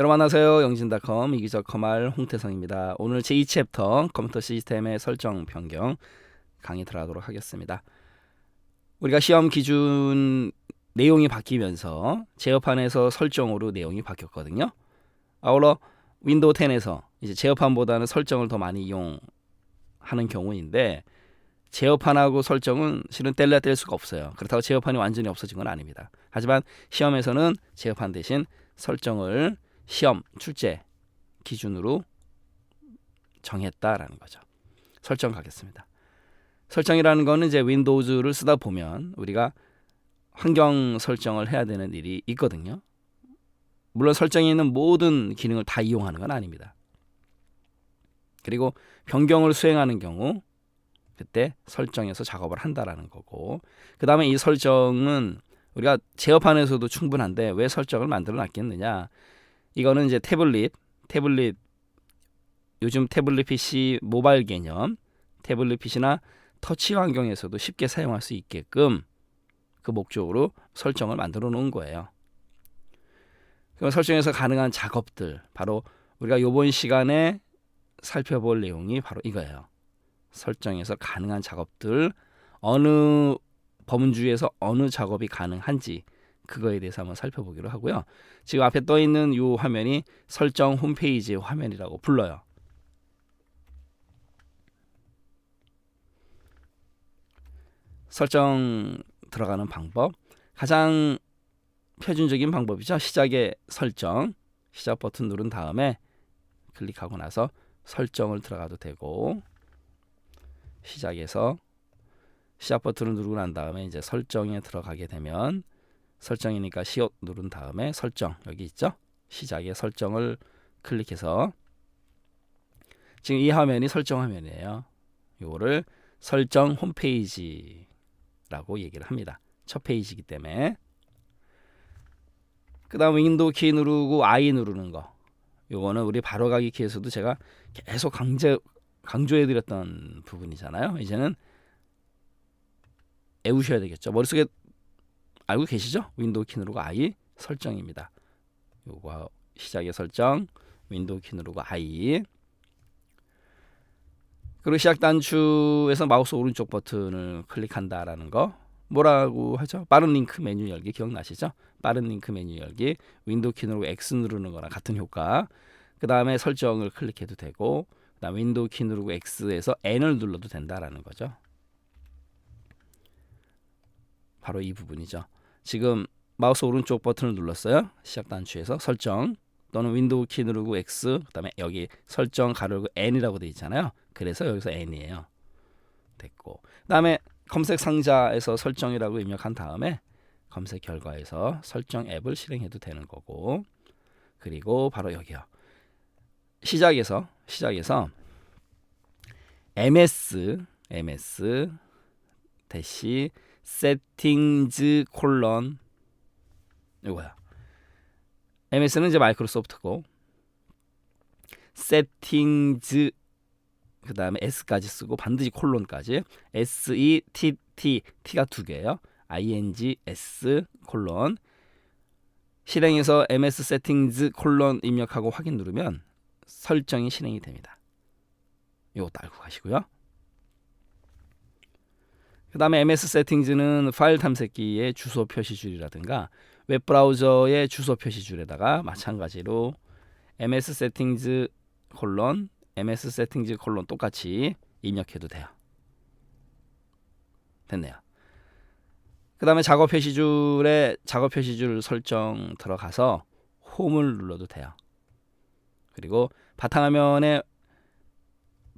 여러분 안녕하세요. 영진닷컴 이기적 커말 홍태성입니다. 오늘 제2 챕터 컴퓨터 시스템의 설정 변경 강의 들어가도록 하겠습니다. 우리가 시험 기준 내용이 바뀌면서 제어판에서 설정으로 내용이 바뀌었거든요. 아울러 윈도우 10에서 이제 제어판보다는 설정을 더 많이 이용하는 경우인데 제어판하고 설정은 실은 뗄래야 뗄 수가 없어요. 그렇다고 제어판이 완전히 없어진 건 아닙니다. 하지만 시험에서는 제어판 대신 설정을 시험 출제 기준으로 정했다라는 거죠. 설정 가겠습니다. 설정이라는 거는 이제 윈도우즈를 쓰다 보면 우리가 환경 설정을 해야 되는 일이 있거든요. 물론 설정에 있는 모든 기능을 다 이용하는 건 아닙니다. 그리고 변경을 수행하는 경우 그때 설정에서 작업을 한다라는 거고 그 다음에 이 설정은 우리가 제어판에서도 충분한데 왜 설정을 만들어 놨겠느냐 이거는 이제 태블릿 태블릿 요즘 태블릿 PC 모바일 개념 태블릿 PC나 터치 환경에서도 쉽게 사용할 수 있게끔 그 목적으로 설정을 만들어 놓은 거예요. 그 설정에서 가능한 작업들 바로 우리가 이번 시간에 살펴볼 내용이 바로 이거예요. 설정에서 가능한 작업들 어느 범주에서 어느 작업이 가능한지 그거에 대해서 한번 살펴보기로 하고요. 지금 앞에 떠 있는 이 화면이 설정 홈페이지의 화면이라고 불러요. 설정 들어가는 방법 가장 표준적인 방법이죠. 시작에 설정 시작 버튼 누른 다음에 클릭하고 나서 설정을 들어가도 되고 시작에서 시작 버튼을 누르고 난 다음에 이제 설정에 들어가게 되면 설정이니까 시옷 누른 다음에 설정 여기 있죠. 시작에 설정을 클릭해서 지금 이 화면이 설정 화면이에요. 요거를 설정 홈페이지라고 얘기를 합니다. 첫 페이지이기 때문에 그 다음 윈도우 키 누르고 I 누르는 거 요거는 우리 바로가기 키에서도 제가 계속 강제 강조해 드렸던 부분이잖아요. 이제는 애우셔야 되겠죠. 머릿속에 알고 계시죠? 윈도우 키 누르고 I 설정입니다. 요거 시작의 설정 윈도우 키 누르고 I 그리고 시작 단추에서 마우스 오른쪽 버튼을 클릭한다라는 거 뭐라고 하죠? 빠른 링크 메뉴 열기 기억나시죠? 빠른 링크 메뉴 열기 윈도우 키 누르고 X 누르는 거랑 같은 효과 그 다음에 설정을 클릭해도 되고 그다음 윈도우 키 누르고 X에서 N을 눌러도 된다라는 거죠. 바로 이 부분이죠. 지금 마우스 오른쪽 버튼을 눌렀어요. 시작 단추에서 설정 또는 윈도우 키 누르고 X 그다음에 여기 설정 가르고 N이라고 되어 있잖아요. 그래서 여기서 N이에요. 됐고 그다음에 검색 상자에서 설정이라고 입력한 다음에 검색 결과에서 설정 앱을 실행해도 되는 거고 그리고 바로 여기요. 시작에서 시작에서 ms ms 대시 세팅즈 콜론 이거야. MS는 이제 마이크로소프트고 세팅즈 그 다음에 S까지 쓰고 반드시 콜론까지 S E T T T가 두 개예요. I N G S 콜론 실행해서 MS 세팅즈 콜론 입력하고 확인 누르면 설정이 실행이 됩니다. 이것도 알고 가시고요. 그 다음에 MS 세팅즈는 파일 탐색기의 주소 표시줄이라든가 웹 브라우저의 주소 표시줄에다가 마찬가지로 MS 세팅즈 콜론 MS 세팅즈 콜론 똑같이 입력해도 돼요. 됐네요. 그 다음에 작업 표시줄에 작업 표시줄 설정 들어가서 홈을 눌러도 돼요. 그리고 바탕화면에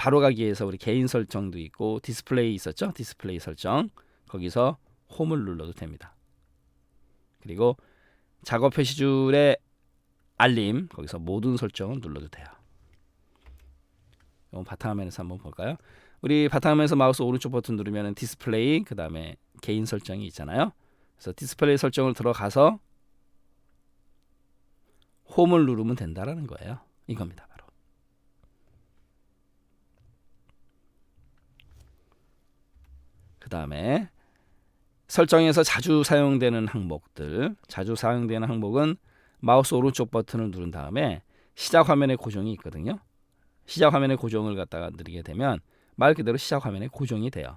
바로 가기에서 우리 개인 설정도 있고 디스플레이 있었죠? 디스플레이 설정 거기서 홈을 눌러도 됩니다. 그리고 작업 표시줄에 알림 거기서 모든 설정을 눌러도 돼요. 이건 바탕화면에서 한번 볼까요? 우리 바탕화면에서 마우스 오른쪽 버튼 누르면 디스플레이 그 다음에 개인 설정이 있잖아요. 그래서 디스플레이 설정을 들어가서 홈을 누르면 된다라는 거예요. 이겁니다. 바로. 그 다음에 설정에서 자주 사용되는 항목들, 자주 사용되는 항목은 마우스 오른쪽 버튼을 누른 다음에 시작 화면에 고정이 있거든요. 시작 화면에 고정을 갖다가 누르게 되면 말 그대로 시작 화면에 고정이 돼요.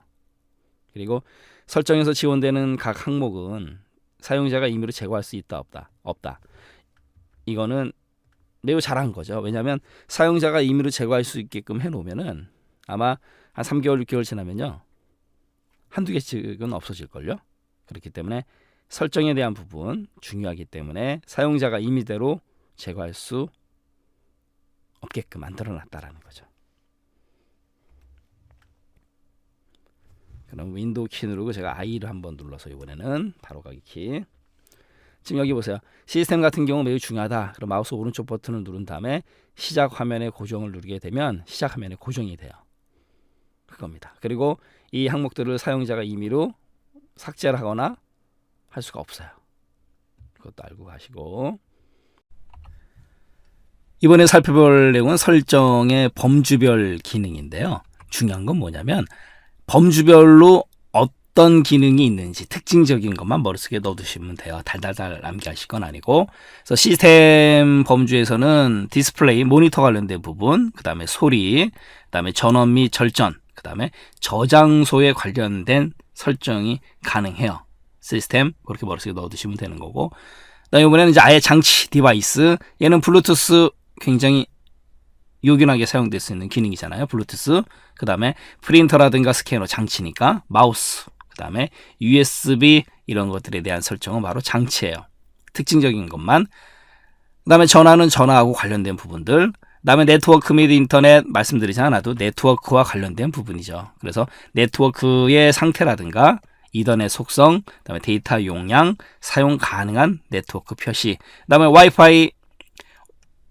그리고 설정에서 지원되는 각 항목은 사용자가 임의로 제거할 수 있다 없다 없다. 이거는 매우 잘한 거죠. 왜냐하면 사용자가 임의로 제거할 수 있게끔 해놓으면은 아마 한 3개월 6개월 지나면요 한두 개씩은 없어질 걸요. 그렇기 때문에 설정에 대한 부분 중요하기 때문에 사용자가 임의대로 제거할 수 없게끔 만들어 놨다라는 거죠. 그럼 윈도우 키 누르고 제가 I를 한번 눌러서 이번에는 바로 가기 키. 지금 여기 보세요. 시스템 같은 경우 매우 중요하다. 그럼 마우스 오른쪽 버튼을 누른 다음에 시작 화면에 고정을 누르게 되면 시작 화면에 고정이 돼요. 그겁니다. 그리고 이 항목들을 사용자가 임의로 삭제를 하거나 할 수가 없어요. 그것도 알고 가시고 이번에 살펴볼 내용은 설정의 범주별 기능인데요. 중요한 건 뭐냐면 범주별로 어떤 기능이 있는지 특징적인 것만 머릿속에 넣어두시면 돼요. 달달달 암기하실 건 아니고. 그래서 시스템 범주에서는 디스플레이, 모니터 관련된 부분, 그 다음에 소리, 그 다음에 전원 및 절전, 그 다음에 저장소에 관련된 설정이 가능해요. 시스템 그렇게 머릿속에 넣어두시면 되는 거고. 그다음에 이번에는 이제 아예 장치 디바이스 얘는 블루투스 굉장히 요긴하게 사용될 수 있는 기능이잖아요. 블루투스. 그 다음에 프린터라든가 스캐너 장치니까 마우스. 그 다음에 USB 이런 것들에 대한 설정은 바로 장치예요. 특징적인 것만. 그 다음에 전화는 전화하고 관련된 부분들. 그 다음에 네트워크 및 인터넷 말씀드리지 않아도 네트워크와 관련된 부분이죠. 그래서 네트워크의 상태라든가 이더넷 속성, 그다음에 데이터 용량, 사용 가능한 네트워크 표시, 그다음에 와이파이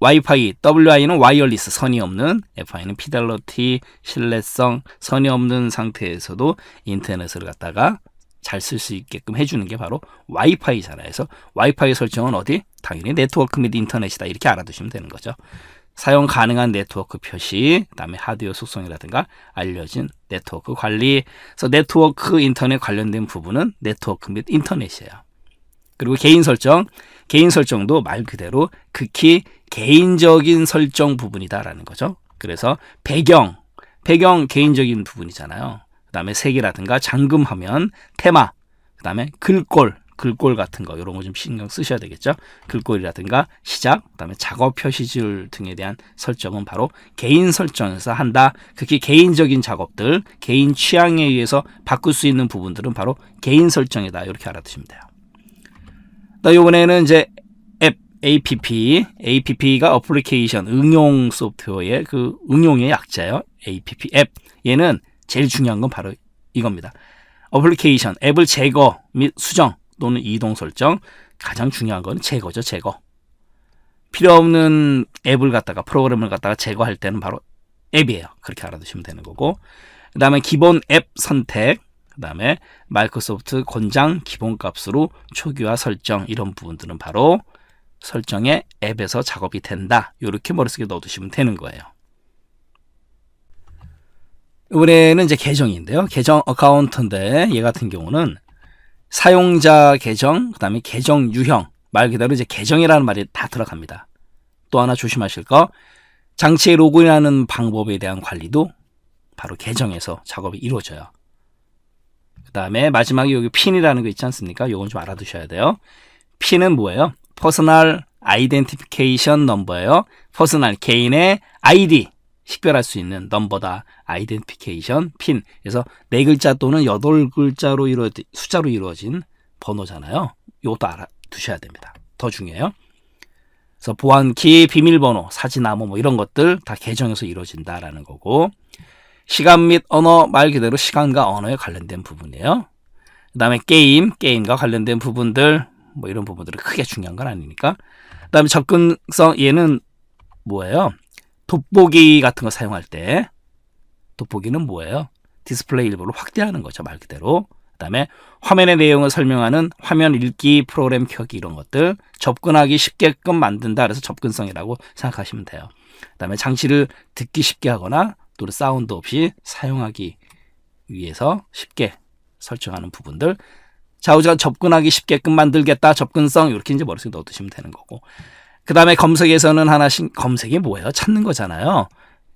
와이파이, WI는 와이어리스 선이 없는, FI는 피델러티, 신뢰성, 선이 없는 상태에서도 인터넷을 갖다가 잘 쓸 수 있게끔 해주는 게 바로 와이파이잖아요. 그래서 와이파이 설정은 어디? 당연히 네트워크 및 인터넷이다. 이렇게 알아두시면 되는 거죠. 사용 가능한 네트워크 표시, 그다음에 하드웨어 속성이라든가 알려진 네트워크 관리. 그래서 네트워크 인터넷 관련된 부분은 네트워크 및 인터넷이에요. 그리고 개인 설정, 개인 설정도 말 그대로 극히 개인적인 설정 부분이다라는 거죠. 그래서 배경, 배경 개인적인 부분이잖아요. 그다음에 색이라든가 잠금 화면, 테마, 그다음에 글꼴, 글꼴 같은 거 이런 거 좀 신경 쓰셔야 되겠죠. 글꼴이라든가 시작, 그다음에 작업 표시줄 등에 대한 설정은 바로 개인 설정에서 한다. 극히 개인적인 작업들, 개인 취향에 의해서 바꿀 수 있는 부분들은 바로 개인 설정이다. 이렇게 알아두시면 돼요. 나 이번에는 이제 앱 app, app가 어플리케이션 응용 소프트웨어의 그 응용의 약자예요. app 앱 얘는 제일 중요한 건 바로 이겁니다. 어플리케이션 앱을 제거 및 수정 또는 이동 설정 가장 중요한 건 제거죠 제거. 필요 없는 앱을 갖다가 프로그램을 갖다가 제거할 때는 바로 앱이에요. 그렇게 알아두시면 되는 거고. 그 다음에 기본 앱 선택 그 다음에 마이크로소프트 권장 기본값으로 초기화 설정 이런 부분들은 바로 설정의 앱에서 작업이 된다. 이렇게 머릿속에 넣어두시면 되는 거예요. 이번에는 이제 계정인데요. 계정 어카운트인데 얘 같은 경우는 사용자 계정, 그다음에 계정 유형, 말 그대로 이제 계정이라는 말이 다 들어갑니다. 또 하나 조심하실 거, 장치에 로그인하는 방법에 대한 관리도 바로 계정에서 작업이 이루어져요. 그다음에 마지막에 여기 핀이라는 거 있지 않습니까? 요건 좀 알아두셔야 돼요. 핀은 뭐예요? 퍼스널 아이덴티피케이션 넘버예요. 퍼스널 개인의 아이디 식별할 수 있는 넘버다. 아이덴티피케이션 핀. 그래서 네 글자 또는 여덟 글자로 이루어 숫자로 이루어진 번호잖아요. 이것도 알아두셔야 됩니다. 더 중요해요. 그래서 보안키, 비밀번호, 사진암호 뭐 이런 것들 다 계정에서 이루어진다라는 거고 시간 및 언어 말 그대로 시간과 언어에 관련된 부분이에요. 그다음에 게임, 게임과 관련된 부분들 뭐 이런 부분들은 크게 중요한 건 아니니까. 그다음에 접근성 얘는 뭐예요? 돋보기 같은 거 사용할 때 돋보기는 뭐예요? 디스플레이 일부를 확대하는 거죠 말 그대로 그 다음에 화면의 내용을 설명하는 화면 읽기 프로그램 켜기 이런 것들 접근하기 쉽게끔 만든다 그래서 접근성이라고 생각하시면 돼요 그 다음에 장치를 듣기 쉽게 하거나 또는 사운드 없이 사용하기 위해서 쉽게 설정하는 부분들 자우지간 접근하기 쉽게끔 만들겠다. 접근성 이렇게 이제 머릿속에 넣어두시면 되는 거고. 그 다음에 검색에서는 하나씩 검색이 뭐예요? 찾는 거잖아요.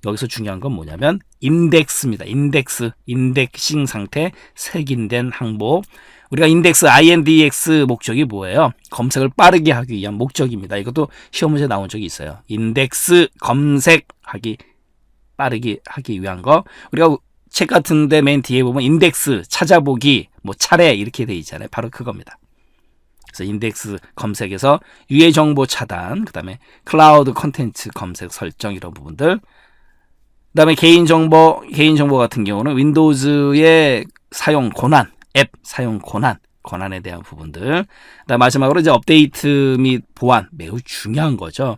여기서 중요한 건 뭐냐면 인덱스입니다. 인덱스, 인덱싱 상태, 색인된 항목. 우리가 인덱스 INDX 목적이 뭐예요? 검색을 빠르게 하기 위한 목적입니다. 이것도 시험 문제 나온 적이 있어요. 인덱스 검색하기 빠르게 하기 위한 거. 우리가 책 같은데 맨 뒤에 보면 인덱스 찾아보기 뭐 차례 이렇게 돼 있잖아요. 바로 그겁니다. 그래서 인덱스 검색에서 유해 정보 차단, 그 다음에 클라우드 컨텐츠 검색 설정 이런 부분들. 그 다음에 개인 정보 개인 정보 같은 경우는 윈도우즈의 사용 권한, 앱 사용 권한, 권한에 대한 부분들. 그다음 마지막으로 이제 업데이트 및 보안 매우 중요한 거죠.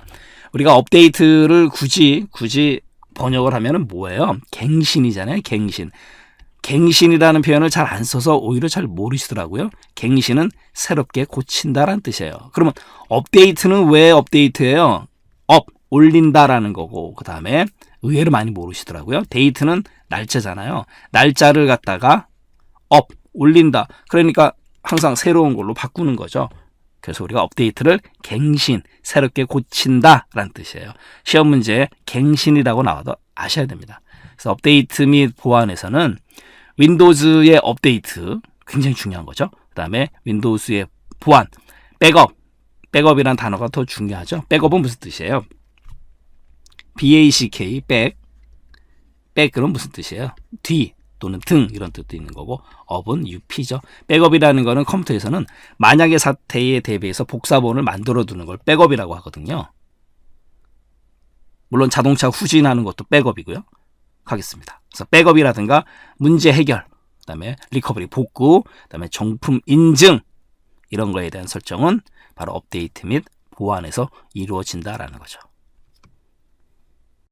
우리가 업데이트를 굳이 굳이 번역을 하면은 뭐예요? 갱신이잖아요. 갱신. 갱신이라는 표현을 잘 안 써서 오히려 잘 모르시더라고요. 갱신은 새롭게 고친다라는 뜻이에요. 그러면 업데이트는 왜 업데이트예요? 업 올린다라는 거고 그 다음에 의외로 많이 모르시더라고요. 데이트는 날짜잖아요. 날짜를 갖다가 업 올린다. 그러니까 항상 새로운 걸로 바꾸는 거죠. 그래서 우리가 업데이트를 갱신, 새롭게 고친다라는 뜻이에요. 시험 문제에 갱신이라고 나와도 아셔야 됩니다. 그래서 업데이트 및 보안에서는 윈도우즈의 업데이트 굉장히 중요한 거죠. 그 다음에 윈도우즈의 보안, 백업, 백업이라는 단어가 더 중요하죠. 백업은 무슨 뜻이에요? BACK, 백, 백은 무슨 뜻이에요? 뒤 또는 등 이런 뜻도 있는 거고 업은 UP죠. 백업이라는 거는 컴퓨터에서는 만약의 사태에 대비해서 복사본을 만들어 두는 걸 백업이라고 하거든요. 물론 자동차 후진하는 것도 백업이고요. 가겠습니다. 그래서 백업이라든가 문제 해결, 그다음에 리커버리 복구, 그다음에 정품 인증 이런 거에 대한 설정은 바로 업데이트 및 보완에서 이루어진다라는 거죠.